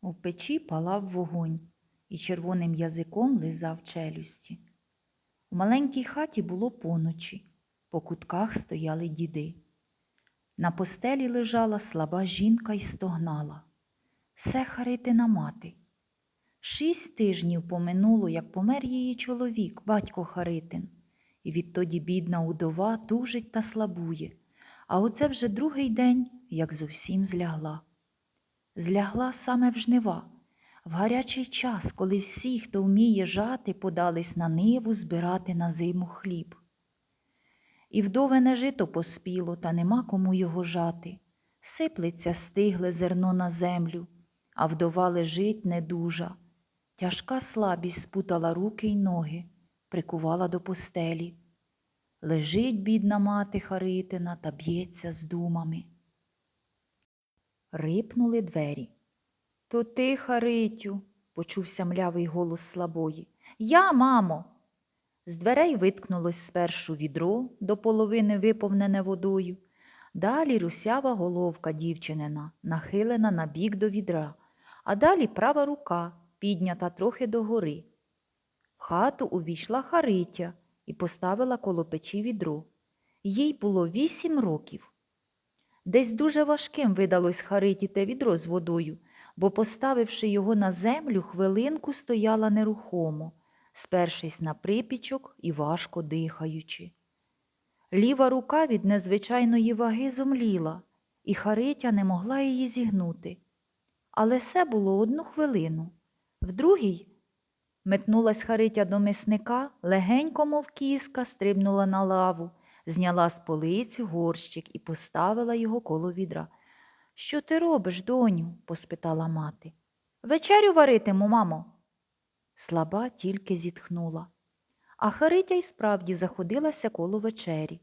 У печі палав вогонь і червоним язиком лизав челюсті. У маленькій хаті було поночі, по кутках стояли діди. На постелі лежала слаба жінка і стогнала. Се Харитина мати. Шість тижнів поминуло, як помер її чоловік, батько Харитин, і відтоді бідна удова тужить та слабує, а оце вже другий день, як зовсім злягла. Злягла саме в жнива, в гарячий час, коли всі, хто вміє жати, подались на ниву збирати на зиму хліб. І вдовене жито поспіло, та нема кому його жати. Сиплеться стигле зерно на землю, а вдова лежить недужа. Тяжка слабість спутала руки й ноги, прикувала до постелі. Лежить бідна мати Харитина та б'ється з думами. Рипнули двері. То ти, Харитю, почувся млявий голос слабої. Я, мамо. З дверей виткнулось спершу відро до половини виповнене водою, далі русява головка дівчинина, нахилена на бік до відра, а далі права рука, піднята трохи догори. В хату увійшла Харитя і поставила коло печі відро. Їй було вісім років. Десь дуже важким видалось Хариті те відро з водою, бо, поставивши його на землю, хвилинку стояла нерухомо, спершись на припічок і важко дихаючи. Ліва рука від незвичайної ваги зомліла, і Харитя не могла її зігнути. Але все було одну хвилину. В другій метнулась Харитя до мисника, легенько, мов кіска, стрибнула на лаву, зняла з полиці горщик і поставила його коло відра. Що ти робиш, доню? поспитала мати. Вечерю варитиму, мамо. Слаба тільки зітхнула. А Харитя й справді заходилася коло вечері.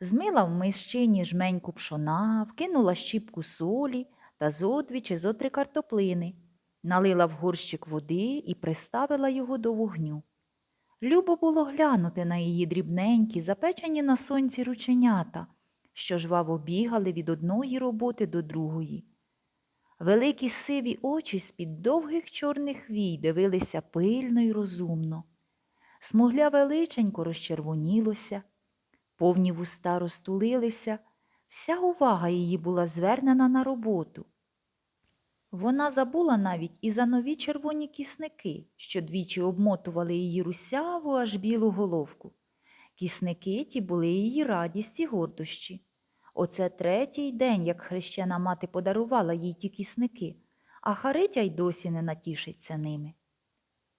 Змила в мисчині жменьку пшона, вкинула щіпку солі та зо чи зо три картоплини, налила в горщик води і приставила його до вогню. Любо було глянути на її дрібненькі, запечені на сонці рученята, що жваво бігали від одної роботи до другої. Великі сиві очі з-під довгих чорних вій дивилися пильно й розумно. Смугляве личенько розчервонілося, повні вуста розтулилися, вся увага її була звернена на роботу. Вона забула навіть і за нові червоні кісники, що двічі обмотували її русяву аж білу головку. Кісники ті були її радість і гордощі. Оце третій день, як хрещена мати подарувала їй ті кісники, а Харитя й досі не натішиться ними.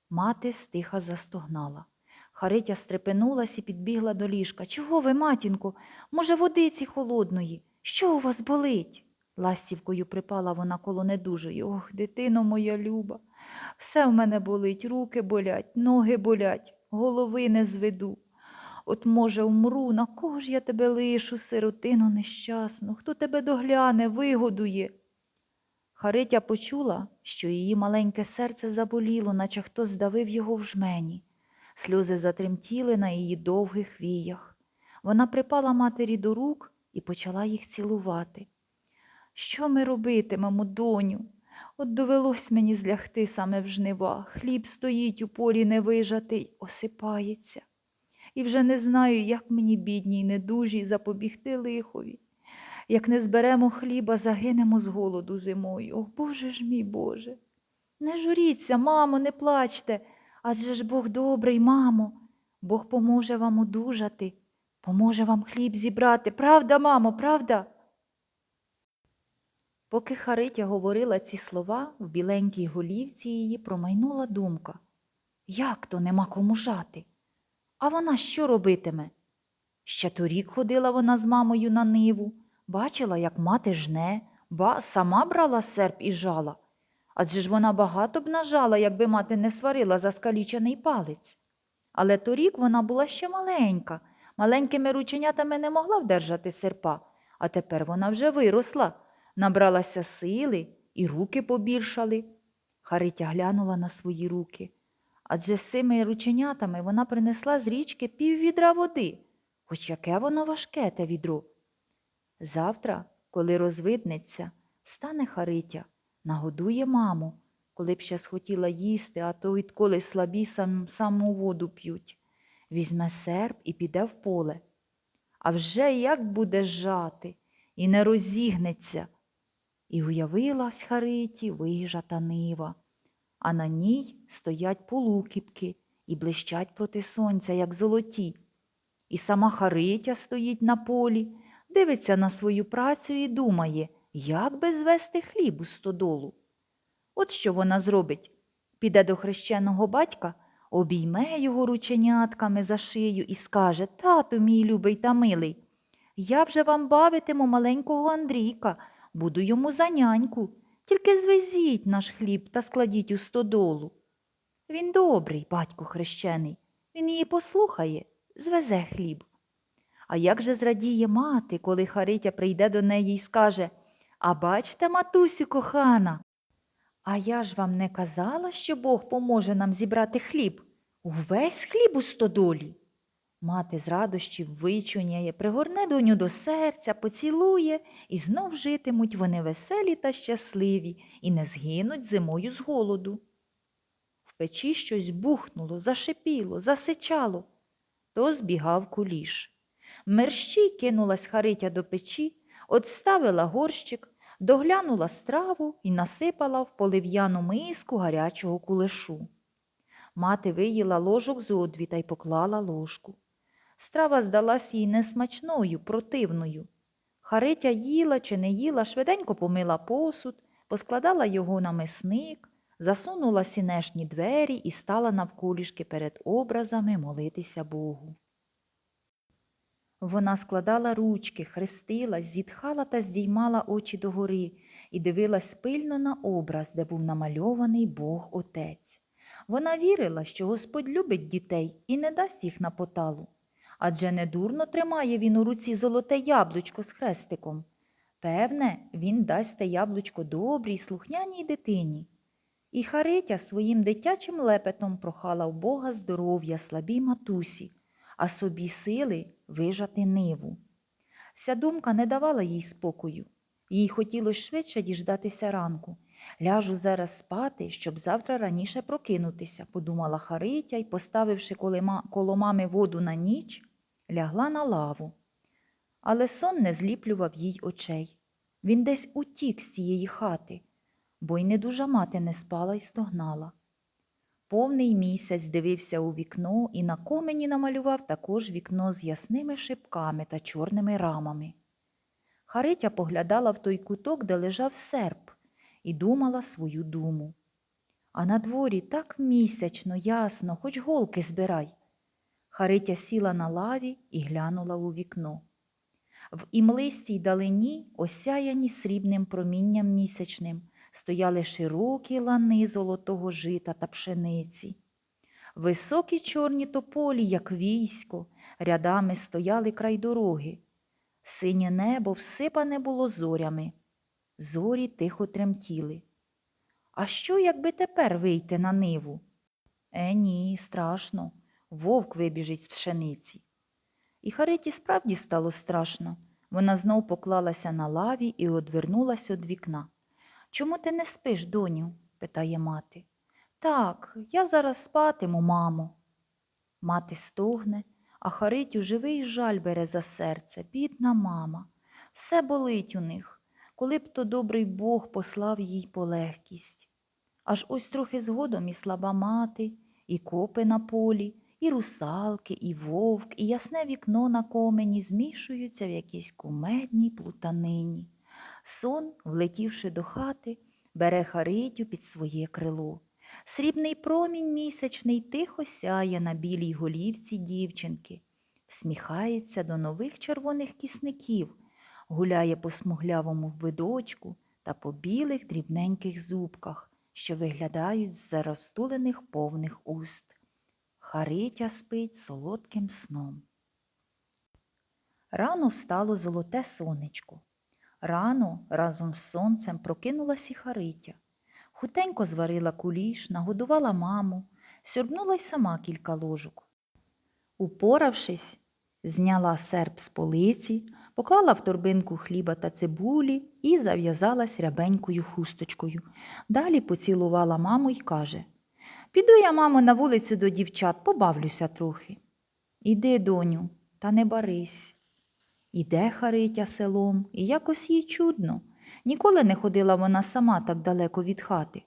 Мати стиха застогнала. Харитя стрепенулась і підбігла до ліжка. Чого ви, матінко? Може, водиці холодної? Що у вас болить? Ластівкою припала вона коло недужої. Ох, дитино моя люба. Все в мене болить, руки болять, ноги болять, голови не зведу. От, може, умру, на кого ж я тебе лишу, сиротину нещасну, хто тебе догляне, вигодує. Харитя почула, що її маленьке серце заболіло, наче хто здавив його в жмені. Сльози затремтіли на її довгих віях. Вона припала матері до рук і почала їх цілувати. Що ми робитимемо, доню? От довелось мені злягти саме в жнива. Хліб стоїть у полі невижатий, осипається. І вже не знаю, як мені, бідній, недужій, запобігти лихові. Як не зберемо хліба, загинемо з голоду зимою. Ох, Боже ж мій Боже. Не журіться, мамо, не плачте, адже ж Бог добрий, мамо. Бог поможе вам одужати, поможе вам хліб зібрати. Правда, мамо, правда? Поки Харитя говорила ці слова, в біленькій голівці її промайнула думка. Як то нема кому жати? А вона що робитиме? Ще торік ходила вона з мамою на ниву, бачила, як мати жне, ба сама брала серп і жала. Адже ж вона багато б нажала, якби мати не сварила за скалічений палець. Але торік вона була ще маленька, маленькими рученятами не могла вдержати серпа, а тепер вона вже виросла, набралася сили і руки побільшали. Харитя глянула на свої руки. Адже з цими рученятами вона принесла з річки пів відра води, хоч яке воно важке те відро. Завтра, коли розвиднеться, встане Харитя, нагодує маму, коли б ще схотіла їсти, а то відколи слабі сам, саму воду п'ють. Візьме серп і піде в поле. А вже як буде жати і не розігнеться. І уявилась Хариті вижата нива, а на ній стоять полукіпки і блищать проти сонця, як золоті. І сама Харитя стоїть на полі, дивиться на свою працю і думає, як би звести хліб у стодолу. От що вона зробить піде до хрещеного батька, обійме його рученятками за шию і скаже Тату, мій любий та милий, я вже вам бавитиму маленького Андрійка, буду йому за няньку. Тільки звезіть наш хліб та складіть у стодолу. Він добрий, батько хрещений, він її послухає, звезе хліб. А як же зрадіє мати, коли Харитя прийде до неї і скаже А бачте, матусю кохана, а я ж вам не казала, що Бог поможе нам зібрати хліб, увесь хліб у стодолі. Мати з радощів вичуняє, пригорне доню до серця, поцілує, і знов житимуть вони веселі та щасливі і не згинуть зимою з голоду. В печі щось бухнуло, зашипіло, засичало, то збігав куліш. Мерщій кинулась Харитя до печі, отставила горщик, доглянула страву і насипала в полив'яну миску гарячого кулешу. Мати виїла ложок зо дві та й поклала ложку. Страва здалась їй несмачною, противною. Харитя їла чи не їла, швиденько помила посуд, поскладала його на мисник, засунула сінешні двері і стала навколішки перед образами молитися Богу. Вона складала ручки, хрестилась, зітхала та здіймала очі догори і дивилась пильно на образ, де був намальований Бог Отець. Вона вірила, що Господь любить дітей і не дасть їх на поталу. Адже недурно тримає він у руці золоте яблучко з хрестиком. Певне, він дасть те яблучко добрій, слухняній дитині. І Харитя своїм дитячим лепетом прохала в Бога здоров'я слабій матусі, а собі сили вижати ниву. Ця думка не давала їй спокою. Їй хотілося швидше діждатися ранку. Ляжу зараз спати, щоб завтра раніше прокинутися, подумала Харитя і, поставивши коло мами воду на ніч, лягла на лаву. Але сон не зліплював їй очей. Він десь утік з цієї хати, бо й недужа мати не спала й стогнала. Повний місяць дивився у вікно і на комені намалював також вікно з ясними шипками та чорними рамами. Харитя поглядала в той куток, де лежав серп, і думала свою думу. А на дворі так місячно, ясно, хоч голки збирай. Харитя сіла на лаві і глянула у вікно. В імлистій далині, осяяні срібним промінням місячним, стояли широкі лани золотого жита та пшениці. Високі чорні тополі, як військо, рядами стояли край дороги. Синє небо всипане було зорями. Зорі тихо тремтіли. А що, якби тепер вийти на ниву? Е, ні, страшно. Вовк вибіжить з пшениці. І Хариті справді стало страшно. Вона знов поклалася на лаві і одвернулася від вікна. Чому ти не спиш, доню? питає мати. Так, я зараз спатиму, мамо. Мати стогне, а Харитю живий жаль бере за серце, бідна мама. Все болить у них, коли б то добрий Бог послав їй полегкість. Аж ось трохи згодом і слаба мати, і копи на полі, і русалки, і вовк, і ясне вікно на комені змішуються в якійсь кумедній плутанині. Сон, влетівши до хати, бере Харитю під своє крило. Срібний промінь місячний тихо сяє на білій голівці дівчинки, всміхається до нових червоних кісників, гуляє по смуглявому видочку та по білих дрібненьких зубках, що виглядають з заростулених повних уст. Харитя спить солодким сном. Рано встало золоте сонечко. Рано разом з сонцем прокинулась і Харитя. Хутенько зварила куліш, нагодувала маму, сьорбнула й сама кілька ложок. Упоравшись, зняла серп з полиці, поклала в торбинку хліба та цибулі і зав'язалась рябенькою хусточкою. Далі поцілувала маму й каже Піду я, мамо, на вулицю до дівчат, побавлюся трохи. Іди, доню, та не барись. Іде Харитя селом, і якось їй чудно. Ніколи не ходила вона сама так далеко від хати.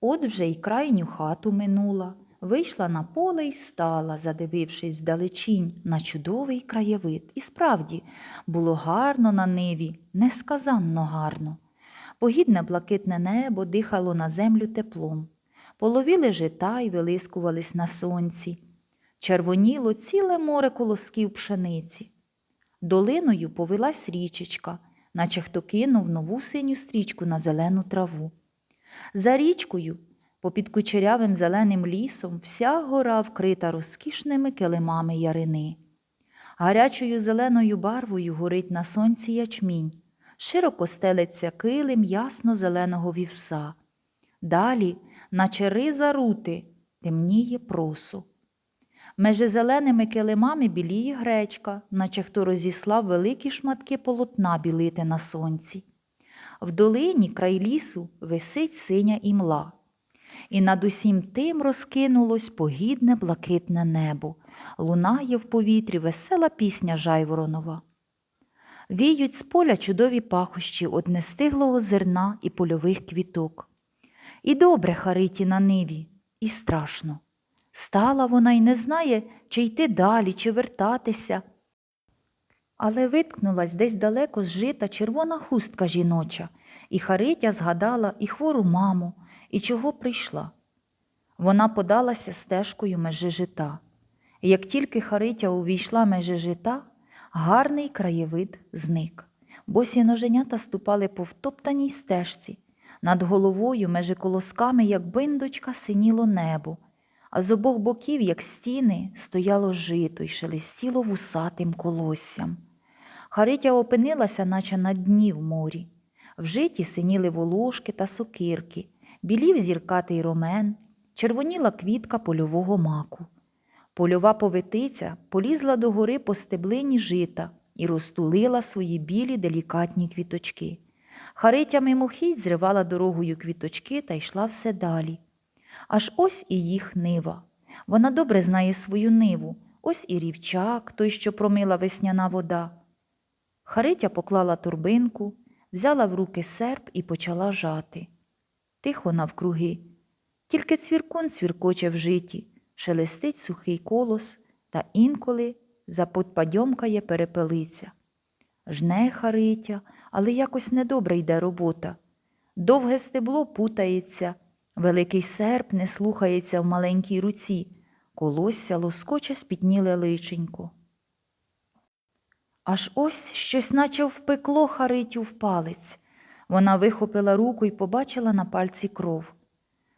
От вже й крайню хату минула, вийшла на поле й стала, задивившись вдалечінь на чудовий краєвид. І справді було гарно на ниві, несказанно гарно. Погідне блакитне небо дихало на землю теплом. Половіли жита й вилискувались на сонці. Червоніло ціле море колосків пшениці. Долиною повилась річечка, наче хто кинув нову синю стрічку на зелену траву. За річкою, попід кучерявим зеленим лісом, вся гора вкрита розкішними килимами ярини. Гарячою зеленою барвою горить на сонці ячмінь, широко стелиться килим ясно-зеленого вівса. Далі, наче риза рути, темніє просу. Межи зеленими килимами біліє гречка, наче хто розіслав великі шматки полотна білити на сонці. В долині край лісу висить синя імла, і над усім тим розкинулось погідне блакитне небо, лунає в повітрі весела пісня жайворонова. Віють з поля чудові пахощі од нестиглого зерна і польових квіток. І добре Хариті на ниві, і страшно. Стала вона й не знає, чи йти далі, чи вертатися. Але виткнулась десь далеко з жита червона хустка жіноча, і Харитя згадала і хвору маму, і чого прийшла. Вона подалася стежкою межи жита. Як тільки Харитя увійшла межи жита, гарний краєвид зник. Босі ноженята ступали по втоптаній стежці. Над головою, межи колосками, як биндочка, синіло небо, а з обох боків, як стіни, стояло жито й шелестіло вусатим колоссям. Харитя опинилася, наче на дні в морі. В житі синіли волошки та сокирки, білів зіркатий ромен, червоніла квітка польового маку. Польова повитиця полізла до гори по стеблині жита і розтулила свої білі делікатні квіточки. Харитя мимохідь зривала дорогою квіточки та йшла все далі. Аж ось і їх нива. Вона добре знає свою ниву. Ось і рівчак, той, що промила весняна вода. Харитя поклала турбинку, взяла в руки серп і почала жати. Тихо навкруги. Тільки цвіркун цвіркоче в житі, шелестить сухий колос та інколи заподпадьомкає перепелиця. Жне Харитя, але якось недобре йде робота. Довге стебло путається, великий серп не слухається в маленькій руці, колосся лоскоче спітніле личенько. Аж ось щось наче впекло Харитю в палець. Вона вихопила руку і побачила на пальці кров.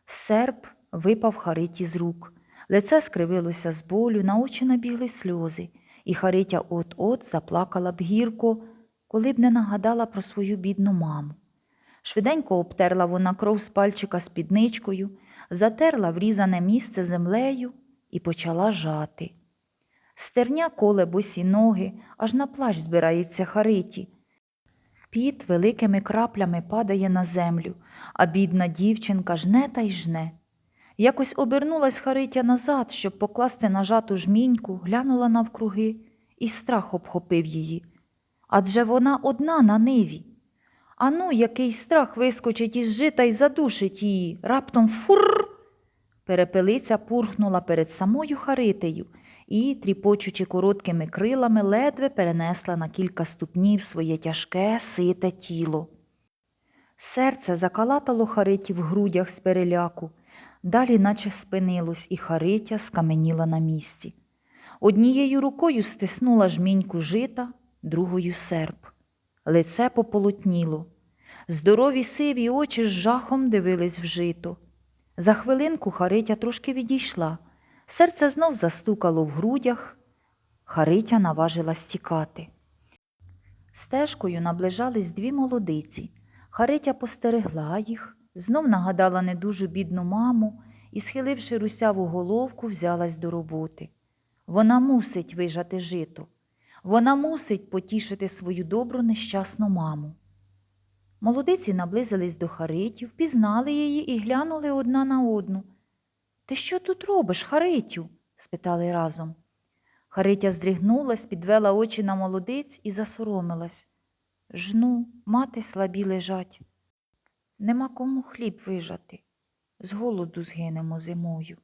Серп випав Хариті з рук. Лице скривилося з болю, на очі набігли сльози, і Харитя от-от заплакала б гірко, коли б не нагадала про свою бідну маму. Швиденько обтерла вона кров з пальчика спідничкою, затерла врізане місце землею і почала жати. Стерня коле босі ноги, аж на плащ збирається Хариті. Піт великими краплями падає на землю, а бідна дівчинка жне та й жне. Якось обернулась Харитя назад, щоб покласти на жату жміньку, глянула навкруги, і страх обхопив її. Адже вона одна на ниві. Ану, який страх вискочить із жита й задушить її. Раптом фур. Перепелиця пурхнула перед самою Харитею і, тріпочучи короткими крилами, ледве перенесла на кілька ступнів своє тяжке, сите тіло. Серце закалатало Хариті в грудях з переляку, далі наче спинилось, і Харитя скаменіла на місці. Однією рукою стиснула жміньку жита, другою серп. Лице пополотніло. Здорові сиві очі з жахом дивились в жито. За хвилинку Харитя трошки відійшла. Серце знов застукало в грудях. Харитя наважилась тікати. Стежкою наближались дві молодиці. Харитя постерегла їх, знов нагадала недужу бідну маму і, схиливши русяву головку, взялась до роботи. Вона мусить вижати жито. Вона мусить потішити свою добру нещасну маму. Молодиці наблизились до Харитю, впізнали її і глянули одна на одну. Ти що тут робиш, Харитю? спитали разом. Харитя здригнулась, підвела очі на молодиць і засоромилась. Жну, мати слабі лежать. Нема кому хліб вижати. З голоду згинемо зимою.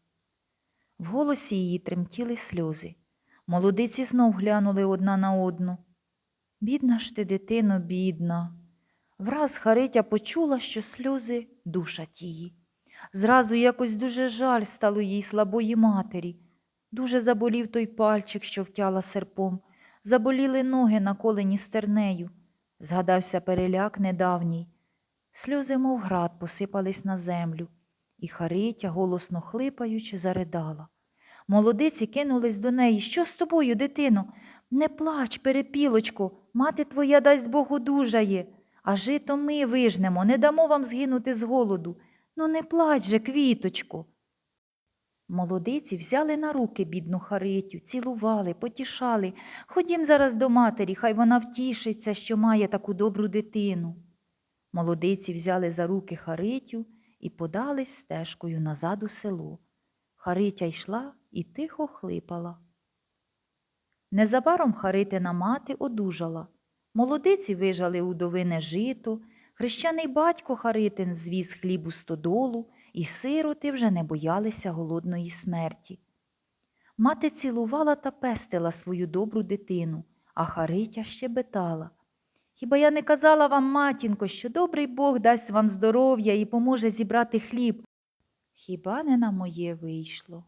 В голосі її тремтіли сльози. Молодиці знов глянули одна на одну. Бідна ж ти, дитино, бідна. Враз Харитя почула, що сльози душать її. Зразу якось дуже жаль стало їй слабої матері. Дуже заболів той пальчик, що втяла серпом, заболіли ноги, наколені стернею. Згадався переляк недавній. Сльози, мов град, посипались на землю, і Харитя, голосно хлипаючи, заридала. Молодиці кинулись до неї. Що з тобою, дитино? Не плач, перепілочко, мати твоя дасть Бог одужає, а жито ми вижнемо, не дамо вам згинути з голоду. Ну не плач же, квіточко. Молодиці взяли на руки бідну Харитю, цілували, потішали. Ходім зараз до матері, хай вона втішиться, що має таку добру дитину. Молодиці взяли за руки Харитю і подались стежкою назад у село. Харитя йшла і тихо хлипала. Незабаром Харитина мати одужала. Молодиці вижали удовине жито, хрещений батько Харитин звіз хліб у стодолу, і сироти вже не боялися голодної смерті. Мати цілувала та пестила свою добру дитину, а Харитя щебетала. Хіба я не казала вам, матінко, що добрий Бог дасть вам здоров'я і поможе зібрати хліб? Хіба не на моє вийшло?